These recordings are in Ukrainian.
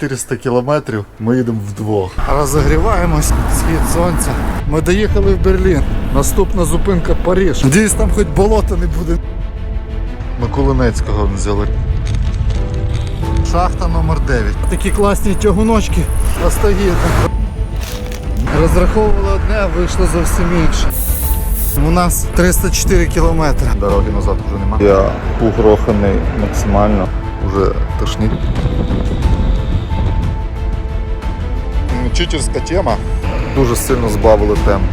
400 кілометрів ми їдемо вдвох. Розогріваємось, схід сонця. Ми доїхали в Берлін. Наступна зупинка Париж. Надіюсь, там хоч болота не буде. Миколинецького взяли. Шахта номер 9. Такі класні тягуночки остають. Розраховували одне, а вийшло зовсім інше. У нас 304 кілометри. Дороги назад вже немає. Я пугроханий максимально. Уже тошнить. Читерська тема. Дуже сильно збавили темп.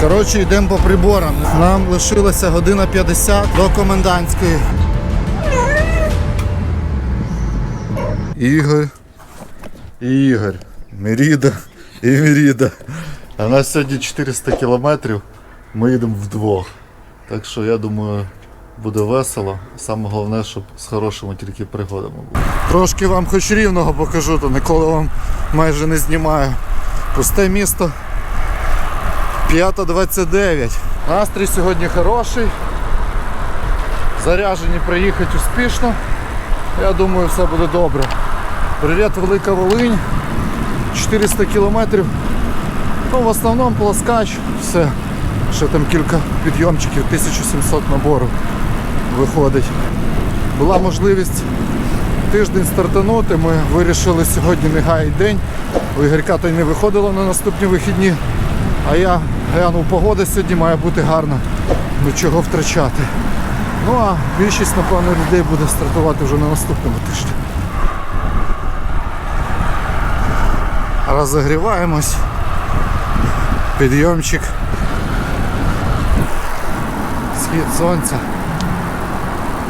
Коротше, йдемо по приборам. Нам лишилося година 50 до комендантської. Ігор і Ігор. Міріда і Міріда. А нас сьогодні 400 кілометрів. Ми їдемо вдвох. Так що я думаю, буде весело. Саме головне, щоб з хорошими тільки пригодами було. Трошки вам хоч рівного покажу, то ніколи вам майже не знімаю. Пусте місто. 5.29. Настрій сьогодні хороший. Заряжені приїхати успішно. Я думаю, все буде добре. Привіт, Велика Волинь. 400 кілометрів. Ну, в основному плоскач, все. Ще там кілька підйомчиків, 1700 набору виходить. Була можливість тиждень стартанути. Ми вирішили сьогодні не гаяти день. У Ігорька то й не виходило на наступні вихідні. А я глянув погода сьогодні має бути гарна. Ну чого втрачати. Ну а більшість, напевно, людей буде стартувати вже на наступному тижні. Розогріваємось. Підйомчик. Схід сонця.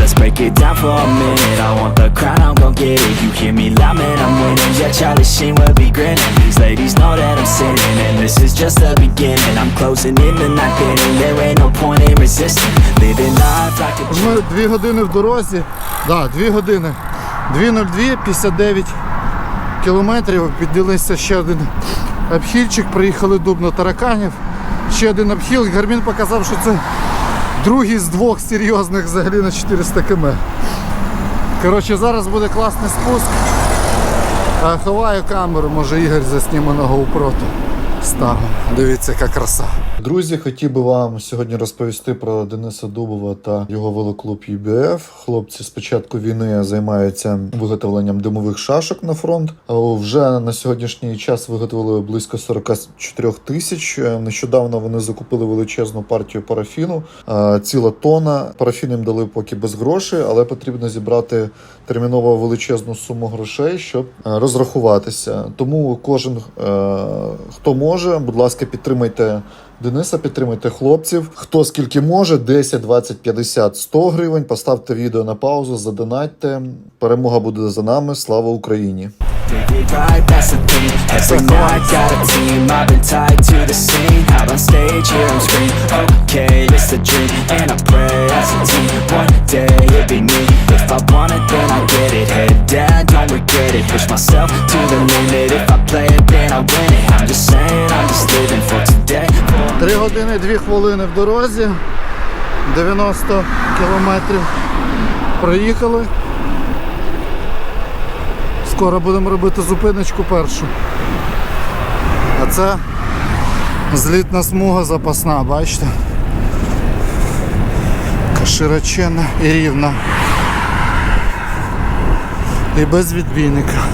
Let's break it down for a minute I want the crown, I'm gon' get it You hear me loud, man, I'm winning Yeah, Charlie Sheen will be grinning These ladies know that I'm sinning And this is just the beginning I'm closing in the night inning There ain't no point in resisting Living life like a Ми дві години в дорозі. Да, дві години. 2.02, 59 кілометрів. Піднялися ще один обхільчик, приїхали дубно тараканів. Ще один обхіл. Гармін показав, що це другий з двох серйозних взагалі на 400 км. Коротше, зараз буде класний спуск. Ховаю камеру, може Ігор засніме на GoPro. Ставимо. Дивіться, яка краса. Друзі, хотів би вам сьогодні розповісти про Дениса Дубова та його велоклуб UBF. Хлопці з початку війни займаються виготовленням димових шашок на фронт. Вже на сьогоднішній час виготовили близько 44 тисяч. Е, Нещодавно вони закупили величезну партію парафіну. Е, Ціла тона. Парафін їм дали поки без грошей, але потрібно зібрати терміново величезну суму грошей, щоб е, розрахуватися. Тому кожен, е, хто може, будь ласка, підтримайте Дениса, підтримайте хлопців. Хто скільки може, 10, 20, 50, 100 гривень. Поставте відео на паузу, задонатьте. Перемога буде за нами. Слава Україні! Right, that's the thing Every night got a team I've been tied to the scene Out on stage, hear 'em scream Okay, it's the dream And I pray as a team One day it'd be me If I want it, then I regret it Push myself to the limit If I play it, then I win it I'm just saying, I'm just living for today Три години, дві хвилини в дорозі. 90 кілометрів проїхали. Скоро будемо робити зупиночку першу. А це злітна смуга запасна, бачите? Яка широченна і рівна. І без відбійника.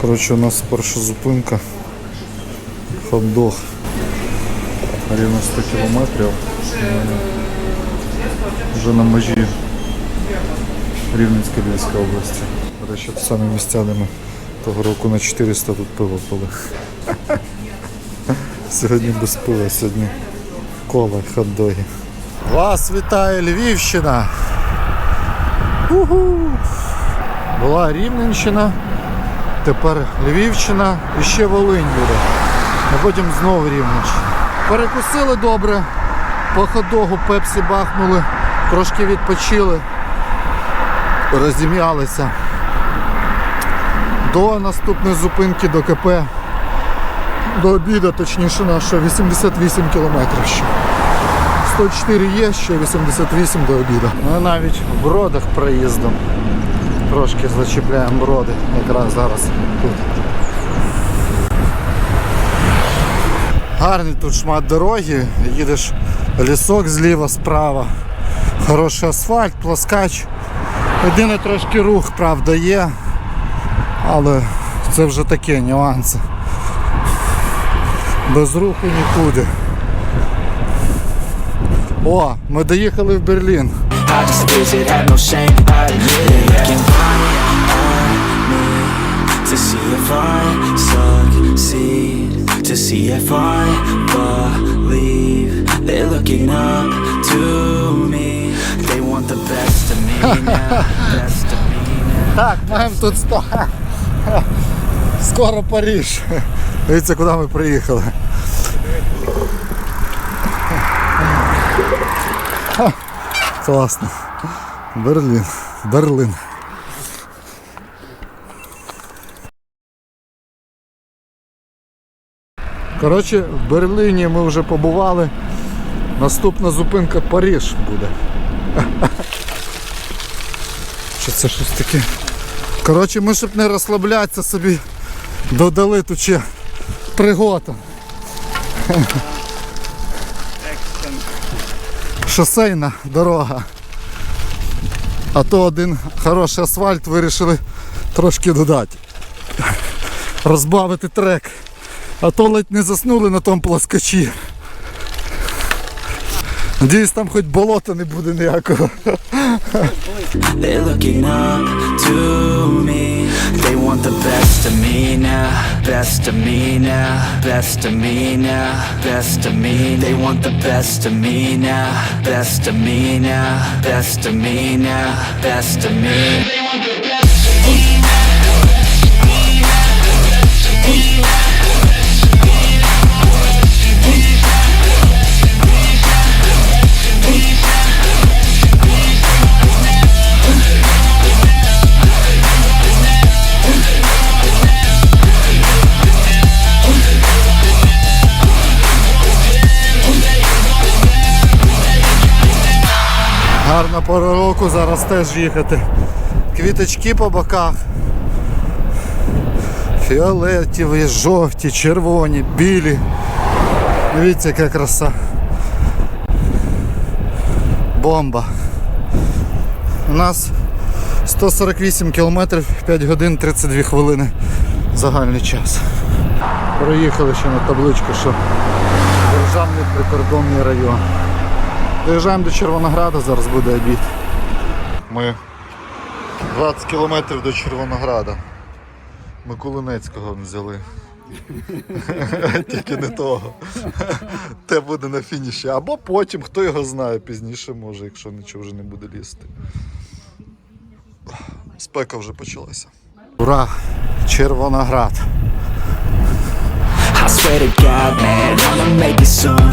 Коротше, у нас перша зупинка. Хот-дог. Рівно 100 кілометрів. Вже на межі Рівненської Львівської області. До речі, самі місця, де ми того року на 400 тут пиво пили. Сьогодні без пива, сьогодні кола, хот-доги. Вас вітає Львівщина! Уху. Була Рівненщина, тепер Львівщина і ще Волинь буде. А потім знову Рівненщина. Перекусили добре, по ходогу пепсі бахнули, трошки відпочили, розім'ялися. До наступної зупинки до КП, до обіду, точніше нашого, 88 кілометрів ще. 104 є, ще 88 до обіду. Ми навіть в бродах проїздом. Трошки зачіпляємо броди, якраз зараз тут. Гарний тут шмат дороги, їдеш лісок зліва, справа. Хороший асфальт, пласкач. Єдине трошки рух, правда, є, але це вже таке нюанси. Без руху нікуди. О, ми доїхали в Берлін. To see if I succeed, to see if I believe. They're looking up to me. They want the best of me now, best of me now. Так, маємо тут сто. Скоро Париж. Дивіться, куди ми приїхали. Ха, Класно. Берлін. Берлин. Коротше, в Берліні ми вже побували. Наступна зупинка Париж буде. Що це щось таке? Коротше, ми щоб не розслаблятися собі, додали тут ще пригота. Шосейна дорога. А то один хороший асфальт вирішили трошки додати. Розбавити трек. А то ледь не заснули на тому пласкачі. Надіюсь, там хоч болота не буде ніякого. They're Гарна пора року, зараз теж їхати. Квіточки по боках. Фіолетові, жовті, червоні, білі. Дивіться, яка краса. Бомба. У нас 148 кілометрів, 5 годин 32 хвилини загальний час. Проїхали ще на табличку, що Державний прикордонний район. Доїжджаємо до Червонограда, зараз буде обід. Ми 20 кілометрів до Червонограда. Миколинецького взяли. Тільки не того. Те буде на фініші. Або потім, хто його знає, пізніше може, якщо нічого вже не буде лізти. Спека вже почалася. Ура! Червоноград. I swear to God, man, I'ma make it soon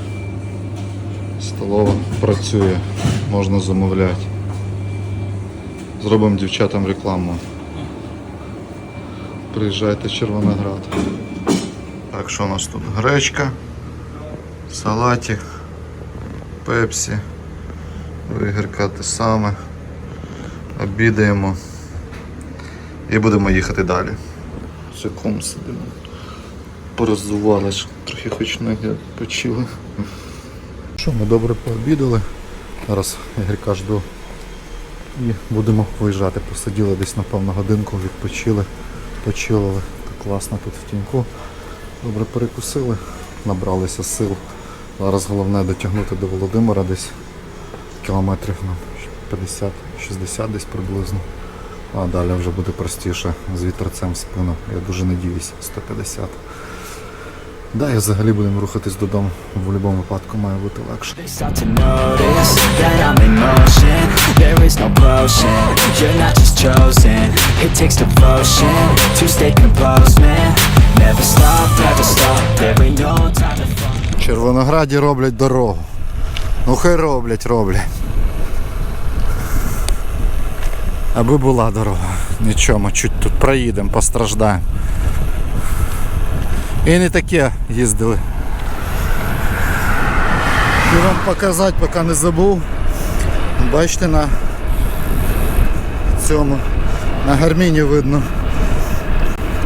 Столова працює, можна замовляти. Зробимо дівчатам рекламу. Приїжджайте в Червоноград. Так, що у нас тут? Гречка, салаті, пепсі, у Ігорка те саме. Обідаємо і будемо їхати далі. Чеком сидимо. Порозували трохи хоч ноги почили. Що, ми добре пообідали. Зараз Ігорка жду. І будемо виїжджати. Посиділи десь, напевно, годинку, відпочили, почилили. Так класно тут в тіньку. Добре перекусили, набралися сил. Зараз головне дотягнути до Володимира десь кілометрів ну, 50-60 десь приблизно. А далі вже буде простіше з вітерцем спину. Я дуже надіюсь, 150. Да, і взагалі будемо рухатись додому. В будь-якому випадку має бути легше. В Червонограді роблять дорогу. Ну хай роблять, роблять. Аби була дорога. Нічого, ми чуть тут проїдемо, постраждаємо. І не таке їздили. І вам показати, поки не забув. Бачите, на цьому, на гарміні видно.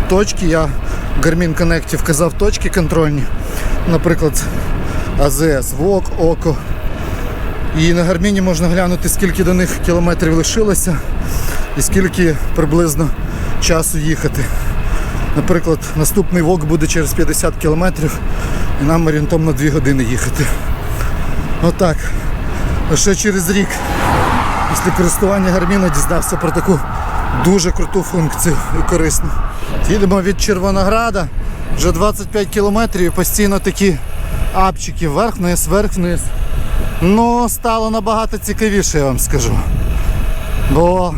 Точки я в Garmin Connect вказав точки контрольні. Наприклад, АЗС, ВОК, ОКО. І на гарміні можна глянути, скільки до них кілометрів лишилося і скільки приблизно часу їхати. Наприклад, наступний ВОК буде через 50 кілометрів і нам орієнтовно 2 години їхати. Отак. Лише через рік після користування гарміна дізнався про таку дуже круту функцію і корисну. Їдемо від Червонограда, вже 25 кілометрів і постійно такі апчики вверх-вниз, вверх-вниз. Ну, стало набагато цікавіше, я вам скажу. Бо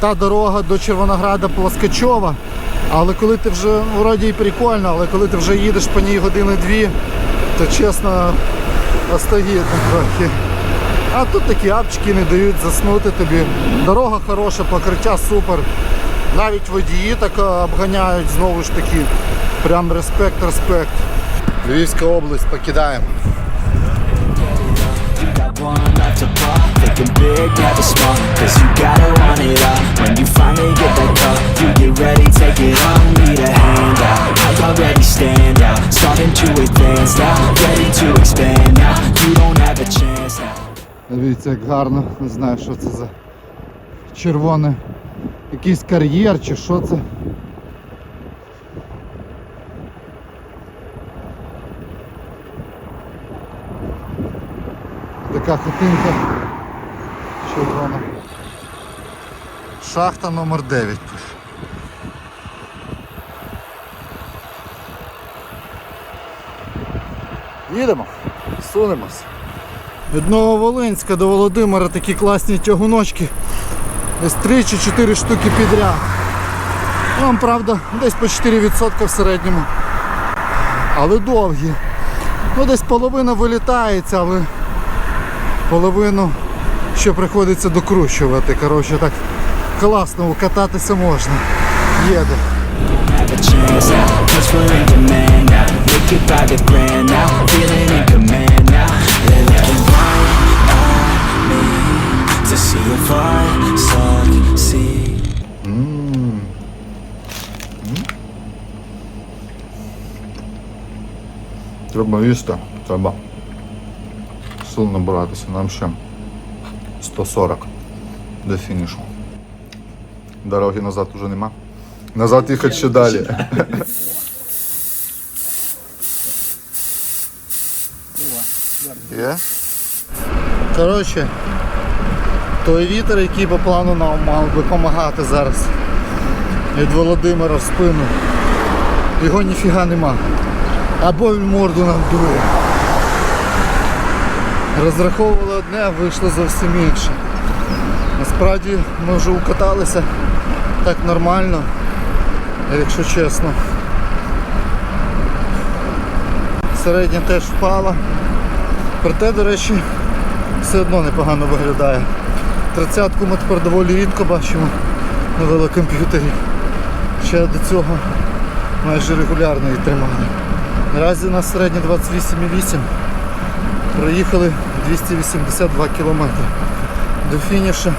та дорога до Червонограда плоскочова, але коли ти вже вроді і прикольно, але коли ти вже їдеш по ній години-дві, то чесно остогідно трохи. А тут такі апчики не дають заснути тобі. Дорога хороша, покриття супер. Навіть водії так обганяють знову ж таки. Прям респект, респект. Львівська область покидаємо. Pop Thinking big, never small Cause you gotta want it all When you finally get that call You get ready, take it on Need a hand out I already stand out Starting to advance now Ready to expand now You don't have a chance now Дивіться, як гарно. Не знаю, що це за червоне. Якийсь кар'єр чи що це. Така хатинка Шахта номер 9 пише. Їдемо, сунемось. Від Нововолинська до Володимира такі класні тягуночки. Десь 3 чи 4 штуки підряд. Вам, правда, десь по 4% в середньому. Але довгі. Ну десь половина вилітається, але половину ще приходиться докручувати. Коротше, так класно кататися можна. Їде. Треба їсти, треба сил набиратися. Нам ще 140 до фінішу. Дороги назад уже нема. Назад їхати ще далі. Є? Коротше, той вітер, який по плану нам мав допомагати зараз від Володимира в спину. Його ніфіга нема. Або він морду нам дує. Розраховували а вийшло зовсім інше. Насправді ми вже укаталися так нормально, якщо чесно. Середня теж впала. Проте, до речі, все одно непогано виглядає. Тридцятку ми тепер доволі рідко бачимо на велокомп'ютері. Ще до цього майже регулярно її тримали. Наразі у нас середнє 28,8. Проїхали 282 кілометри. До фінішу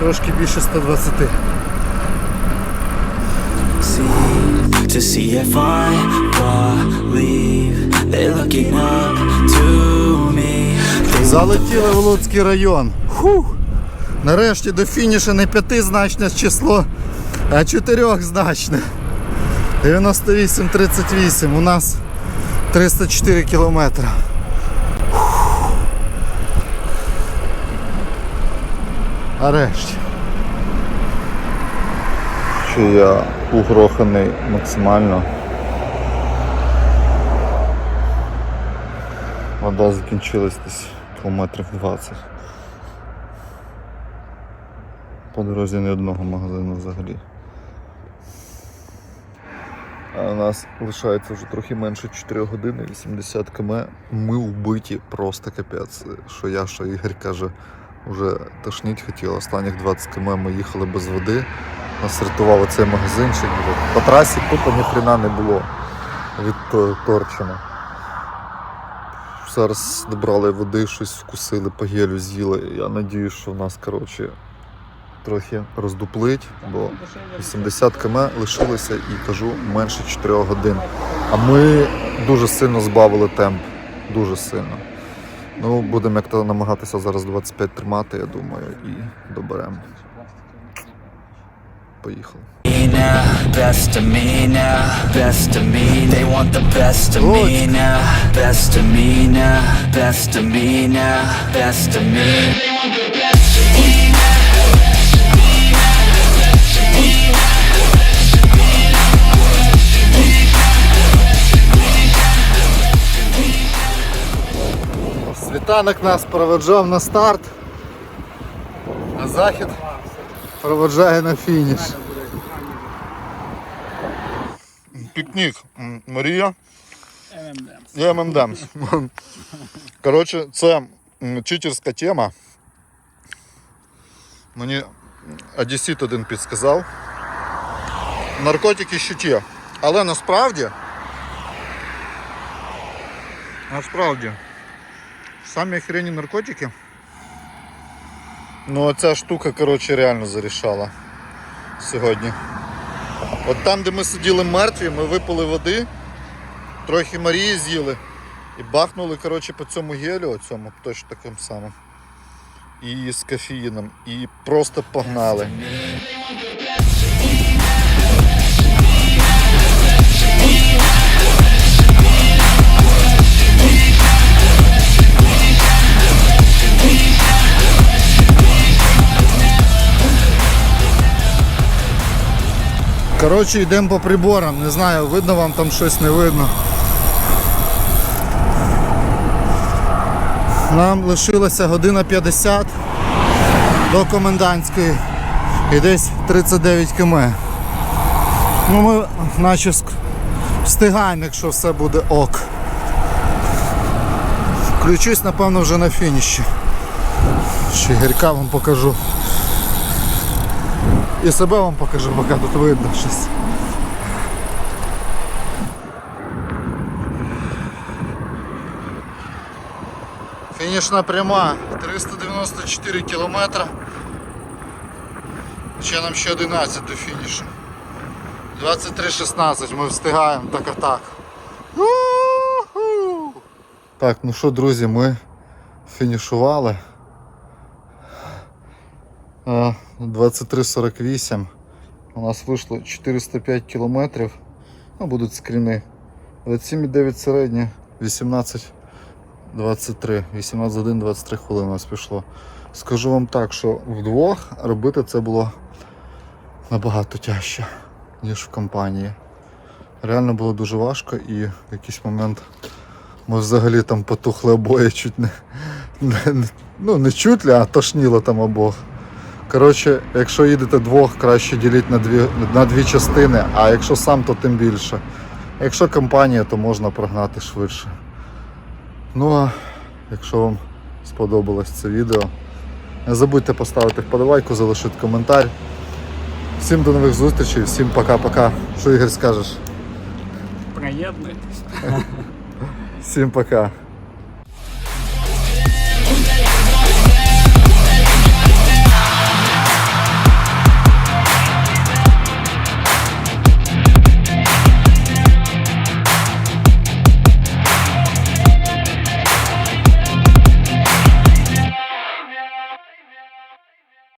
трошки більше 120. To see if I believe they're looking up to me. Залетіли в Луцький район. Фух. Нарешті до фінішу не п'ятизначне число, а чотирьохзначне. 98-38. У нас 304 кілометри. Нарешті. Що я угроханий максимально. Вода закінчилась десь кілометрів 20. По дорозі ні одного магазину взагалі. А у нас лишається вже трохи менше 4 години, 80 км. Ми вбиті просто капець. Що я, що Ігор каже, вже тошніть хотіло. Останніх 20 км ми їхали без води. Нас рятував оцей магазинчик. По трасі тупо ніхрена не було від то- Торчина. Зараз добрали води, щось вкусили, по гелю з'їли. Я надію, що в нас, коротше, трохи роздуплить, бо 80 км лишилося і кажу менше 4 годин. А ми дуже сильно збавили темп. Дуже сильно. Ну, будемо як то намагатися зараз 25 тримати, я думаю, і доберемо. Поїхали. now, best of me now, best of me. Світанок нас проведжав на старт, а захід проведжає на фініш. Пікнік. Марія. І ММДМС. Коротше, це читерська тема. Мені одесит один підсказав. Наркотики ще ті. Але насправді. Насправді. Самі охрені наркотики. Ну ця штука, коротше, реально зарішала сьогодні. От там, де ми сиділи мертві, ми випили води, трохи Марії з'їли і бахнули, коротше, по цьому гелю, оцьому, точно таким самим. І з кофеїном. І просто погнали. Коротше, йдемо по приборам. Не знаю, видно вам там щось не видно. Нам лишилося година 50 до комендантської і десь 39 км. Ну ми наче встигаємо, якщо все буде ок. Включусь, напевно, вже на фініші. Ще гірка вам покажу. І себе вам покажу, поки тут видно щось. Фінішна пряма 394 кілометри. Ще нам ще 11 до фінішу. 23.16 ми встигаємо так а так. Так, ну що, друзі, ми фінішували. А, 23.48. У нас вийшло 405 кілометрів. Ну, будуть скріни. 27,9 середнє, 18 23, 18 годин 23 хвилини у нас пішло. Скажу вам так, що вдвох робити це було набагато тяжче, ніж в компанії. Реально було дуже важко і в якийсь момент ми взагалі там потухли обоє чуть не, не ну не чуть ли, а тошніло там обох. Коротше, якщо їдете двох, краще діліть на дві, на дві частини, а якщо сам, то тим більше. Якщо компанія, то можна прогнати швидше. Ну а якщо вам сподобалось це відео, не забудьте поставити вподобайку, залишити коментар. Всім до нових зустрічей, всім пока-пока. Що Ігор скажеш? Приєднуйтесь. Всім пока.